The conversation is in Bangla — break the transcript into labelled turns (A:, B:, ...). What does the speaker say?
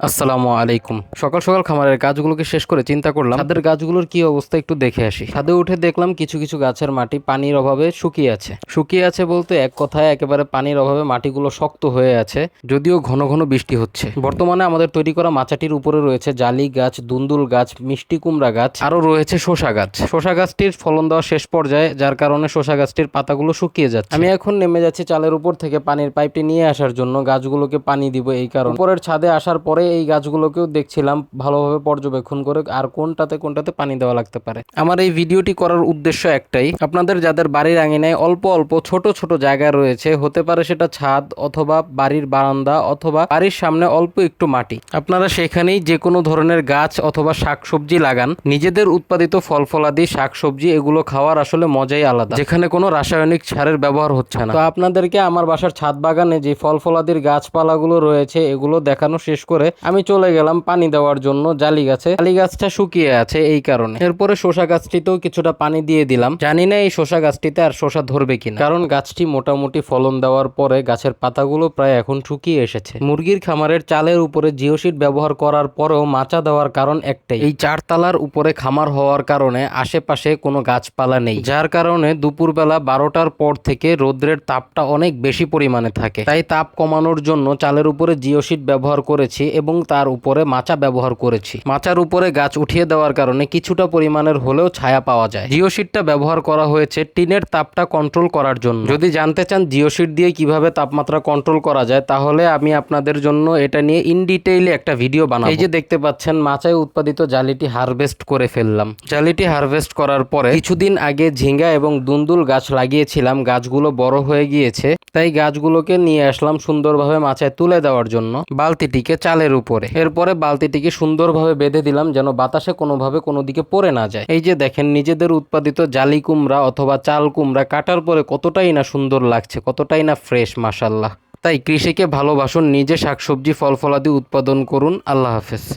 A: আসসালামু আলাইকুম। সকাল সকাল খামারের গাছগুলোকে শেষ করে চিন্তা করলাম, ছাদের গাছগুলোর কি অবস্থা একটু দেখে আসি। ছাদে উঠে দেখলাম কিছু কিছু গাছের মাটি পানির অভাবে শুকিয়ে আছে। শুকিয়ে আছে বলতে এক কথায় একেবারে পানির অভাবে মাটিগুলো শক্ত হয়ে আছে, যদিও ঘন ঘন বৃষ্টি হচ্ছে। বর্তমানে আমাদের তৈরি করা মাচাটির উপরে রয়েছে জালি গাছ, দুন্দুল গাছ, মিষ্টি কুমড়া গাছ, আরও রয়েছে শসা গাছ। শসা গাছটির ফলন দেওয়া শেষ পর্যায়ে, যার কারণে শসা গাছটির পাতাগুলো শুকিয়ে যাচ্ছে। আমি এখন নেমে যাচ্ছি চালের উপর থেকে পানির পাইপটি নিয়ে আসার জন্য, গাছগুলোকে পানি দিব এই কারণে। উপরের ছাদে আসার পরে এই গাছগুলোকেও দেখছিলাম ভালোভাবে পর্যবেক্ষণ করে আর কোনটাতে কোনটাতে পানি দেওয়া লাগতে পারে। আমার এই ভিডিওটি করার উদ্দেশ্য একটাই, আপনাদের যাদের বাড়ির আঙিনায় অল্প অল্প ছোট ছোট জায়গা রয়েছে, হতে পারে সেটা ছাদ অথবা বাড়ির বারান্দা অথবা বাড়ির সামনে অল্প একটু মাটি। আপনারা সেখানেই যে কোনো ধরনের গাছ অথবা শাকসবজি লাগান। নিজেদের উৎপাদিত ফল ফলাদি শাকসবজি এগুলো খাওয়ার আসলে মজাই আলাদা। যেখানে কোনো রাসায়নিক সারের ব্যবহার হচ্ছে না। তো আপনাদেরকে আমার বাসার ছাদ বাগানে যে ফল ফলাদির গাছপালাগুলো রয়েছে, এগুলো দেখানো শেষ করে আমি চলে গেলাম পানি দেওয়ার জন্য জালি গাছে জালি গাছটা শুকিয়ে আছে এই কারণে। এরপরে শসা গাছটিতেও কিছুটা পানি দিয়ে দিলাম। জানি না এই শসা গাছটিতে আর শসা ধরবে কিনা। কারণ গাছটি মোটামুটি ফলন দেওয়ার পরে গাছের পাতাগুলো প্রায় এখন শুকিয়ে এসেছে। মুরগির খামারের চালের উপরে জিওশিট ব্যবহার করার পরেও মাচা দেওয়ার কারণ একটাই। এই চারতলার উপরে খামার হওয়ার কারণে আশেপাশে কোনো গাছপালা নেই। যার কারণে দুপুরবেলা বারোটার পর থেকে রোদ্রের তাপটা অনেক বেশি পরিমাণে থাকে। তাই তাপ কমানোর জন্য চালের উপরে জিওশিট ব্যবহার করেছি এবং তার উপরে মাচা ব্যবহার করেছি। মাচার উপরে গাছ উঠিয়ে দেওয়ার কারণে কিছুটা পরিমাণের হলেও ছায়া পাওয়া যায়। জিওশিটটা ব্যবহার করা হয়েছে টিনের তাপটা কন্ট্রোল করার জন্য। যদি জানতে চান জিওশিট দিয়ে কীভাবে তাপমাত্রা কন্ট্রোল করা যায়, তাহলে আমি আপনাদের জন্য এটা নিয়ে ইন ডিটেইলে একটা ভিডিও বানাবো। এই যে দেখতে পাচ্ছেন, মাচায় উৎপাদিত জালিটি হারভেস্ট করে ফেললাম। জালিটি হারভেস্ট করার পরে কিছুদিন আগে ঝিঙ্গা এবং দুন্দুল গাছ লাগিয়েছিলাম। গাছগুলো বড় হয়ে গিয়েছে, তাই গাছগুলোকে নিয়ে আসলাম সুন্দরভাবে মাচায় তুলে দেওয়ার জন্য। বালতিটিকে চালের উপরে। এরপরে বালতিটিকে সুন্দরভাবে বেঁধে দিলাম যেন বাতাসে কোনোভাবে কোনো দিকে পড়ে না যায়। এই যে দেখেন, নিজেদের উৎপাদিত জালি কুমড়া অথবা চাল কুমড়া কাটার পরে কতটাই না সুন্দর লাগছে, কতটাই না ফ্রেশ মাসাল্লাহ তাই কৃষিকে ভালোবাসুন, নিজে শাকসবজি ফল ফলাদি উৎপাদন করুন। আল্লাহ হাফেজ।